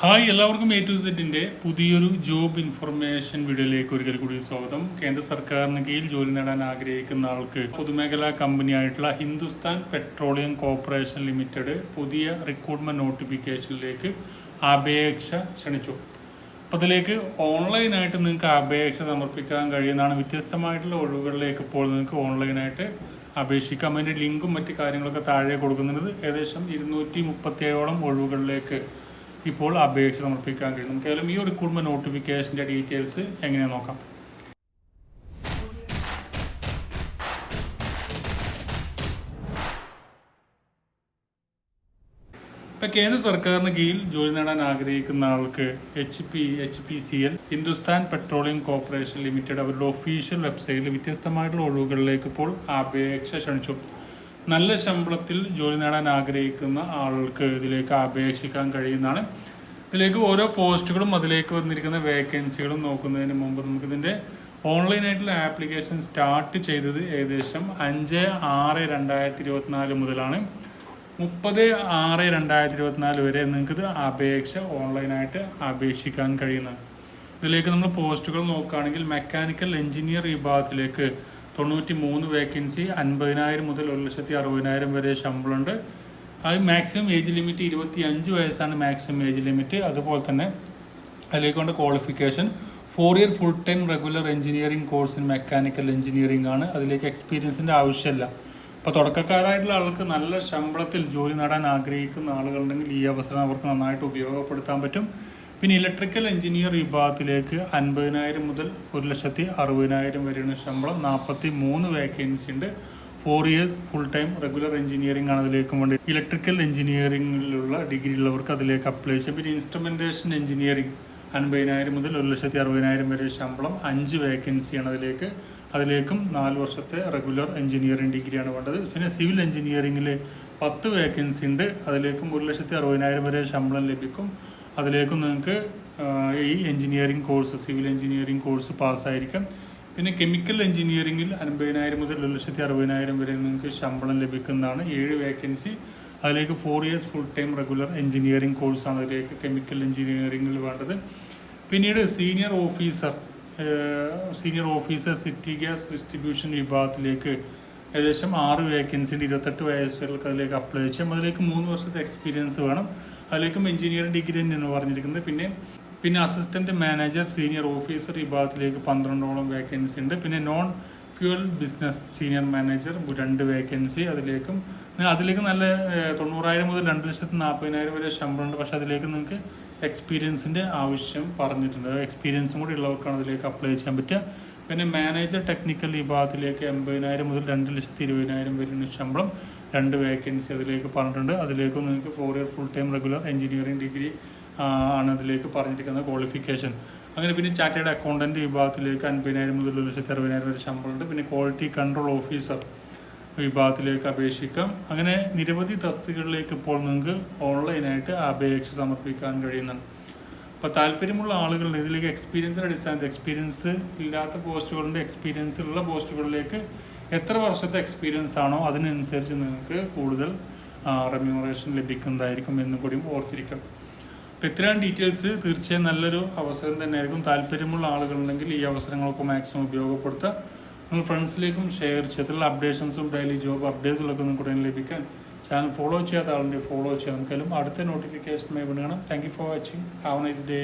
Hi എല്ലാവർക്കും A to സെറ്റിന്റെ പുതിയൊരു ജോബ് ഇൻഫർമേഷൻ വീഡിയോയിലേക്ക് ഒരിക്കൽ കൂടി സ്വാഗതം. കേന്ദ്ര സർക്കാരിന് കീഴിൽ ജോലി നേടാൻ ആഗ്രഹിക്കുന്ന ആൾക്ക് പൊതുമേഖലാ കമ്പനിയായിട്ടുള്ള ഹിന്ദുസ്ഥാൻ പെട്രോളിയം കോർപ്പറേഷൻ ലിമിറ്റഡ് പുതിയ റിക്രൂട്ട്മെന്റ് നോട്ടിഫിക്കേഷനിലേക്ക് അപേക്ഷ ക്ഷണിച്ചു. അപ്പോൾ അതിലേക്ക് ഓൺലൈനായിട്ട് നിങ്ങൾക്ക് അപേക്ഷ സമർപ്പിക്കാൻ കഴിയുന്നതാണ്. വ്യത്യസ്തമായിട്ടുള്ള ഒഴിവുകളിലേക്ക് ഇപ്പോൾ നിങ്ങൾക്ക് ഓൺലൈനായിട്ട് അപേക്ഷിക്കാം. അതിന്റെ ലിങ്കും മറ്റു കാര്യങ്ങളൊക്കെ താഴെ കൊടുക്കുന്നുണ്ട്. ഏകദേശം ഇരുന്നൂറ്റി മുപ്പത്തിയേഴോളം ഒഴിവുകളിലേക്ക് ഇപ്പോൾ അപേക്ഷ സമർപ്പിക്കാൻ കഴിയും നമുക്ക് ഏതായാലും ഈ റിക്രൂട്ട്മെന്റ് നോട്ടിഫിക്കേഷന്റെ ഡീറ്റെയിൽസ് എങ്ങനെയാണെന്ന് നോക്കാം? ഇപ്പൊ കേന്ദ്ര സർക്കാരിന് കീഴിൽ ജോലി നേടാൻ ആഗ്രഹിക്കുന്ന ആൾക്ക് H P H P C L Hindustan petroleum corporation limited അവരുടെ ഒഫീഷ്യൽ വെബ്സൈറ്റിൽ വ്യത്യസ്തമായിട്ടുള്ള ഒഴിവുകളിലേക്ക് ഇപ്പോൾ അപേക്ഷ ക്ഷണിച്ചു. നല്ല ശമ്പളത്തിൽ ജോലി നേടാൻ ആഗ്രഹിക്കുന്ന ആൾക്ക് ഇതിലേക്ക് അപേക്ഷിക്കാൻ കഴിയുന്നതാണ്. ഇതിലേക്ക് ഓരോ പോസ്റ്റുകളും അതിലേക്ക് വന്നിരിക്കുന്ന വേക്കൻസികളും നോക്കുന്നതിന് മുമ്പ് നമുക്കിതിന്റെ ഓൺലൈനായിട്ടുള്ള ആപ്ലിക്കേഷൻ സ്റ്റാർട്ട് ചെയ്തത് ഏകദേശം അഞ്ച് ആറ് രണ്ടായിരത്തി ഇരുപത്തിനാല് മുതലാണ്. മുപ്പത് ആറ് രണ്ടായിരത്തി ഇരുപത്തിനാല് വരെ നിങ്ങൾക്കിത് അപേക്ഷ ഓൺലൈനായിട്ട് അപേക്ഷിക്കാൻ കഴിയുന്നതാണ്. ഇതിലേക്ക് നമ്മൾ പോസ്റ്റുകൾ നോക്കുകയാണെങ്കിൽ മെക്കാനിക്കൽ എഞ്ചിനീയർ വിഭാഗത്തിലേക്ക് തൊണ്ണൂറ്റി മൂന്ന് വേക്കൻസി അൻപതിനായിരം മുതൽ ഒരു ലക്ഷത്തി അറുപതിനായിരം വരെ ശമ്പളമുണ്ട്. അത് മാക്സിമം ഏജ് ലിമിറ്റ് ഇരുപത്തി അഞ്ച് വയസ്സാണ് മാക്സിമം ഏജ് ലിമിറ്റ് അതുപോലെ തന്നെ അതിലേക്കൊണ്ട് qualification four year full time regular engineering course in mechanical engineering ആണ്. അതിലേക്ക് എക്സ്പീരിയൻസിന്റെ ആവശ്യമില്ല. അപ്പോൾ തുടക്കക്കാരായിട്ടുള്ള ആൾക്ക് നല്ല ശമ്പളത്തിൽ ജോലി നേടാൻ ആഗ്രഹിക്കുന്ന ആളുകളുണ്ടെങ്കിൽ ഈ അവസരം അവർക്ക് നന്നായിട്ട് ഉപയോഗപ്പെടുത്താൻ പറ്റും. പിന്നെ ഇലക്ട്രിക്കൽ എഞ്ചിനീയർ വിഭാഗത്തിലേക്ക് അൻപതിനായിരം മുതൽ ഒരു ലക്ഷത്തി അറുപതിനായിരം വരെയാണ് ശമ്പളം. നാൽപ്പത്തി മൂന്ന് വേക്കൻസി ഉണ്ട്. Four years full time regular engineering ആണ് അതിലേക്ക് വേണ്ടി ഇലക്ട്രിക്കൽ എഞ്ചിനീയറിംഗിലുള്ള ഡിഗ്രി ഉള്ളവർക്ക് അതിലേക്ക് അപ്ലൈ ചെയ്യാം. പിന്നെ ഇൻസ്ട്രുമെന്റേഷൻ എഞ്ചിനീയറിംഗ് അൻപതിനായിരം മുതൽ ഒരു ലക്ഷത്തി അറുപതിനായിരം വരെ ശമ്പളം. അഞ്ച് വേക്കൻസി ആണ് അതിലേക്ക്. അതിലേക്കും നാല് വർഷത്തെ റെഗുലർ എഞ്ചിനീയറിംഗ് ഡിഗ്രിയാണ് വേണ്ടത്. പിന്നെ സിവിൽ എഞ്ചിനീയറിംഗിൽ പത്ത് വേക്കൻസി ഉണ്ട്. അതിലേക്കും ഒരു ലക്ഷത്തി അറുപതിനായിരം വരെ ശമ്പളം ലഭിക്കും. അതിലേക്കും നിങ്ങൾക്ക് ഈ engineering course civil engineering course പാസ്സായിരിക്കും. പിന്നെ കെമിക്കൽ എഞ്ചിനീയറിംഗിൽ അൻപതിനായിരം മുതൽ ഒരു ലക്ഷത്തി അറുപതിനായിരം വരെ നിങ്ങൾക്ക് ശമ്പളം ലഭിക്കുന്നതാണ്. ഏഴ് വേക്കൻസി. അതിലേക്ക് four years full time regular engineering കോഴ്സാണ് അതിലേക്ക് കെമിക്കൽ എഞ്ചിനീയറിംഗിൽ വേണ്ടത്. പിന്നീട് senior officer senior officer city gas distribution വിഭാഗത്തിലേക്ക് ഏകദേശം ആറ് വേക്കൻസിന്റെ ഇരുപത്തെട്ട് വയസ്സുകൾക്ക് അതിലേക്ക് അപ്ലൈ ചെയ്യാം. അതിലേക്ക് മൂന്ന് വർഷത്തെ എക്സ്പീരിയൻസ് വേണം. അതിലേക്കും എഞ്ചിനീയറിംഗ് ഡിഗ്രി തന്നെയാണ് പറഞ്ഞിരിക്കുന്നത്. പിന്നെ പിന്നെ അസിസ്റ്റന്റ് മാനേജർ സീനിയർ ഓഫീസർ വിഭാഗത്തിലേക്ക് പന്ത്രണ്ടോളം വേക്കൻസി ഉണ്ട്. പിന്നെ non fuel business senior manager രണ്ട് വേക്കൻസി അതിലേക്കും അതിലേക്ക് നല്ല തൊണ്ണൂറായിരം മുതൽ രണ്ട് ലക്ഷത്തി നാൽപ്പതിനായിരം വരെ ശമ്പളമുണ്ട് പക്ഷേ അതിലേക്ക് നിങ്ങൾക്ക് എക്സ്പീരിയൻസിന്റെ ആവശ്യം പറഞ്ഞിട്ടുണ്ട്. എക്സ്പീരിയൻസും കൂടി ഉള്ളവർക്കാണ് അതിലേക്ക് അപ്ലൈ ചെയ്യാൻ പറ്റുക. പിന്നെ മാനേജർ ടെക്നിക്കൽ വിഭാഗത്തിലേക്ക് എൺപതിനായിരം മുതൽ രണ്ട് ലക്ഷത്തി ഇരുപതിനായിരം വരെയാണ് ശമ്പളം. രണ്ട് വേക്കൻസി അതിലേക്ക് പറഞ്ഞിട്ടുണ്ട്. അതിലേക്ക് നിങ്ങൾക്ക് four year full time regular engineering degree ആണ് അതിലേക്ക് പറഞ്ഞിരിക്കുന്ന ക്വാളിഫിക്കേഷൻ അങ്ങനെ പിന്നെ ചാർട്ടേഡ് അക്കൗണ്ടന്റ് വിഭാഗത്തിലേക്ക് അൻപതിനായിരം മുതൽ ഒരു ലക്ഷത്തി അറുപതിനായിരം വരെ ശമ്പളമുണ്ട്. പിന്നെ ക്വാളിറ്റി കൺട്രോൾ ഓഫീസർ വിഭാഗത്തിലേക്ക് അപേക്ഷിക്കാം. അങ്ങനെ നിരവധി തസ്തികകളിലേക്ക് ഇപ്പോൾ നിങ്ങൾക്ക് ഓൺലൈനായിട്ട് അപേക്ഷ സമർപ്പിക്കാൻ കഴിയുന്നതാണ് അപ്പോൾ താല്പര്യമുള്ള ആളുകൾ ഇതിലേക്ക് എക്സ്പീരിയൻസിന്റെ അടിസ്ഥാനത്തിൽ എക്സ്പീരിയൻസ് ഇല്ലാത്ത പോസ്റ്റുകളുണ്ട് എക്സ്പീരിയൻസ് ഉള്ള പോസ്റ്റുകളിലേക്ക് എത്ര വർഷത്തെ എക്സ്പീരിയൻസ് ആണോ അതിനനുസരിച്ച് നിങ്ങൾക്ക് കൂടുതൽ റെമ്യൂണറേഷൻ ലഭിക്കുന്നതായിരിക്കും എന്നും കൂടി ഓർത്തിരിക്കണം. അപ്പോൾ ഇത്രയും ഡീറ്റെയിൽസ് തീർച്ചയായും നല്ലൊരു അവസരം തന്നെയായിരിക്കും. താല്പര്യമുള്ള ആളുകളുണ്ടെങ്കിൽ ഈ അവസരങ്ങളൊക്കെ മാക്സിമം ഉപയോഗപ്പെടുത്തുക. നിങ്ങൾ ഫ്രണ്ട്സിലേക്കും ഷെയർ ചെയ്തിട്ടുള്ള അപ്ഡേഷൻസും ഡെയിലി ജോബ് അപ്ഡേറ്റ്സുകളൊക്കെ നിങ്ങൾക്ക് ഉടനെ ലഭിക്കാൻ ചാനൽ ഫോളോ ചെയ്യാത്ത ആളുണ്ടെങ്കിൽ ഫോളോ ചെയ്യാൻ നമുക്കെല്ലാം അടുത്ത നോട്ടിഫിക്കേഷനുമായി വിടുകയാണ് thank you for watching have nice day